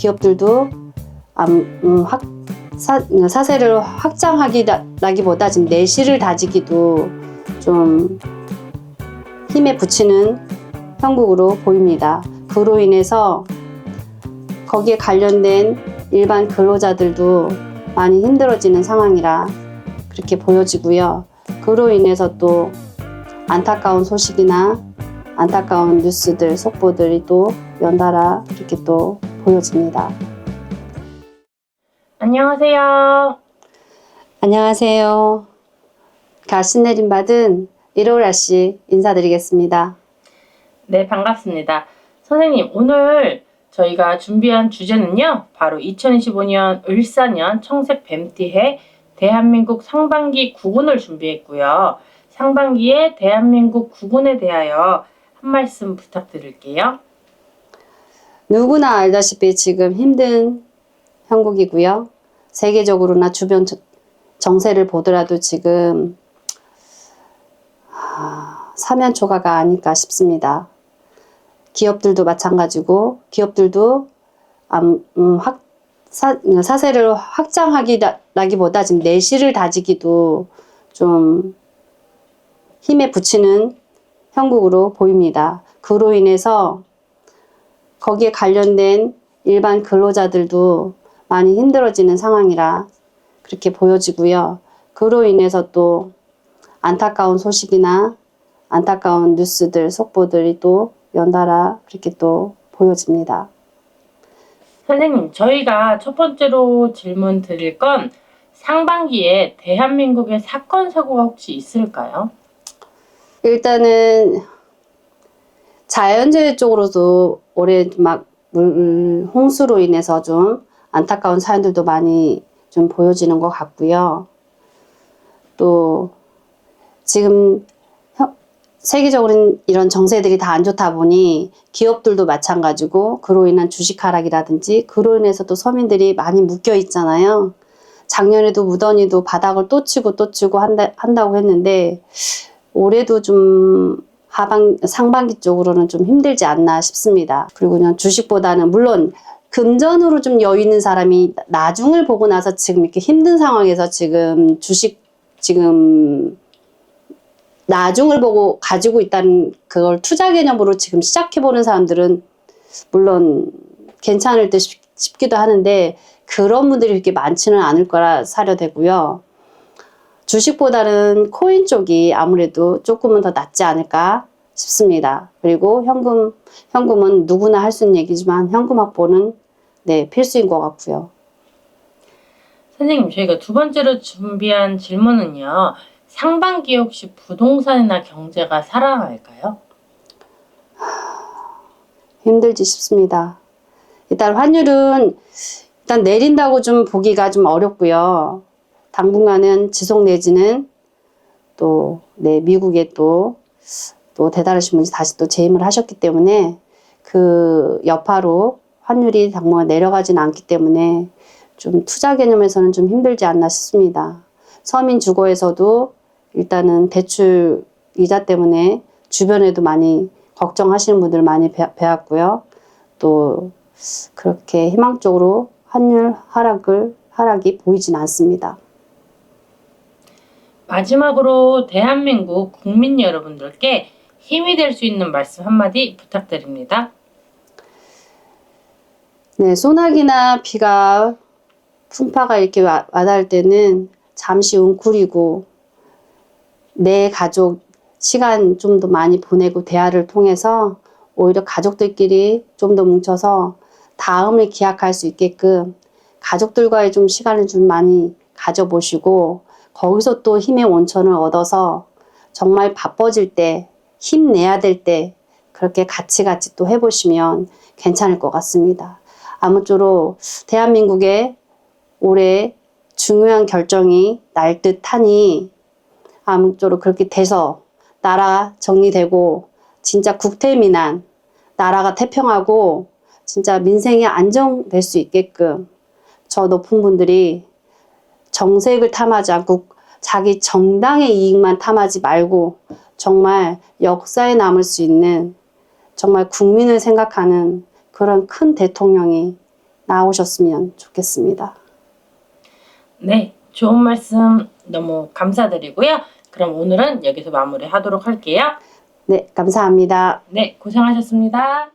기업들도 암, 음, 확, 사, 사세를 확장하기라기보다 지금 내실을 다지기도 좀 힘에 붙이는 형국으로 보입니다. 그로 인해서 거기에 관련된 일반 근로자들도 많이 힘들어지는 상황이라 그렇게 보여지고요. 그로 인해서 또 안타까운 소식이나 안타까운 뉴스들, 속보들이 또 연달아 이렇게 또 보여집니다. 안녕하세요. 안녕하세요. 가신 내림 받은 1월 아씨 인사드리겠습니다. 네, 반갑습니다. 선생님, 오늘 저희가 준비한 주제는요, 바로 2025년 을사년 청색 뱀띠해 대한민국 상반기 구군을 준비했고요. 상반기에 대한민국 구군에 대하여 한 말씀 부탁드릴게요. 누구나 알다시피 지금 힘든 형국이고요. 세계적으로나 주변 저- 정세를 보더라도 지금 하, 사면초가가 아닐까 싶습니다. 기업들도 마찬가지고 기업들도 암, 음, 확, 사, 사세를 확장하기라기보다 지금 내실을 다지기도 좀 힘에 붙이는 형국으로 보입니다. 그로 인해서 거기에 관련된 일반 근로자들도 많이 힘들어지는 상황이라 그렇게 보여지고요. 그로 인해서 또 안타까운 소식이나 안타까운 뉴스들, 속보들이 또 연달아 그렇게 또 보여집니다. 선생님, 저희가 첫 번째로 질문 드릴 건 상반기에 대한민국의 사건, 사고가 혹시 있을까요? 일단은 자연재해 쪽으로도 올해 막 물, 홍수로 인해서 좀 안타까운 사연들도 많이 좀 보여지는 것 같고요. 또 지금 혀- 세계적으로는 이런 정세들이 다 안 좋다 보니 기업들도 마찬가지고 그로 인한 주식 하락이라든지 그로 인해서 또 서민들이 많이 묶여 있잖아요. 작년에도 무더니도 바닥을 또 치고 또 치고 한다, 한다고 했는데 올해도 좀 하반 상반기 쪽으로는 좀 힘들지 않나 싶습니다. 그리고 그냥 주식보다는 물론 금전으로 좀 여유 있는 사람이 나중을 보고 나서 지금 이렇게 힘든 상황에서 지금 주식 지금 나중을 보고 가지고 있다는 그걸 투자 개념으로 지금 시작해 보는 사람들은 물론 괜찮을 듯 싶- 싶기도 하는데 그런 분들이 그렇게 많지는 않을 거라 사려 되고요. 주식보다는 코인 쪽이 아무래도 조금은 더 낫지 않을까 싶습니다. 그리고 현금, 현금은 누구나 할 수 있는 얘기지만 현금 확보는 네, 필수인 것 같고요. 선생님, 저희가 두 번째로 준비한 질문은요. 상반기에 혹시 부동산이나 경제가 살아날까요? 힘들지 싶습니다. 일단 환율은 일단 내린다고 좀 보기가 좀 어렵고요. 당분간은 지속 내지는 또, 네, 미국에 또, 또 대단하신 분이 다시 또 재임을 하셨기 때문에 그 여파로 환율이 당분간 내려가지는 않기 때문에 좀 투자 개념에서는 좀 힘들지 않나 싶습니다. 서민 주거에서도 일단은 대출 이자 때문에 주변에도 많이 걱정하시는 분들 많이 배, 배웠고요. 또 그렇게 희망적으로 환율 하락을 하락이 보이진 않습니다. 마지막으로 대한민국 국민 여러분들께 힘이 될 수 있는 말씀 한마디 부탁드립니다. 네, 소나기나 비가 풍파가 이렇게 와, 와닿을 때는 잠시 웅크리고 내 가족 시간 좀 더 많이 보내고 대화를 통해서 오히려 가족들끼리 좀 더 뭉쳐서 다음을 기약할 수 있게끔 가족들과의 좀 시간을 좀 많이 가져보시고 거기서 또 힘의 온천을 얻어서 정말 바빠질 때 힘내야 될 때 그렇게 같이 같이 또 해보시면 괜찮을 것 같습니다. 아무쪼록 대한민국의 올해 중요한 결정이 날 듯하니 아무쪼록 그렇게 돼서 나라 정리되고 진짜 국태민안 나라가 태평하고 진짜 민생이 안정될 수 있게끔 저 높은 분들이 정색을 탐하지 않고 자기 정당의 이익만 탐하지 말고 정말 역사에 남을 수 있는 정말 국민을 생각하는 그런 큰 대통령이 나오셨으면 좋겠습니다. 네, 좋은 말씀 너무 감사드리고요. 그럼 오늘은 여기서 마무리하도록 할게요. 네, 감사합니다. 네, 고생하셨습니다.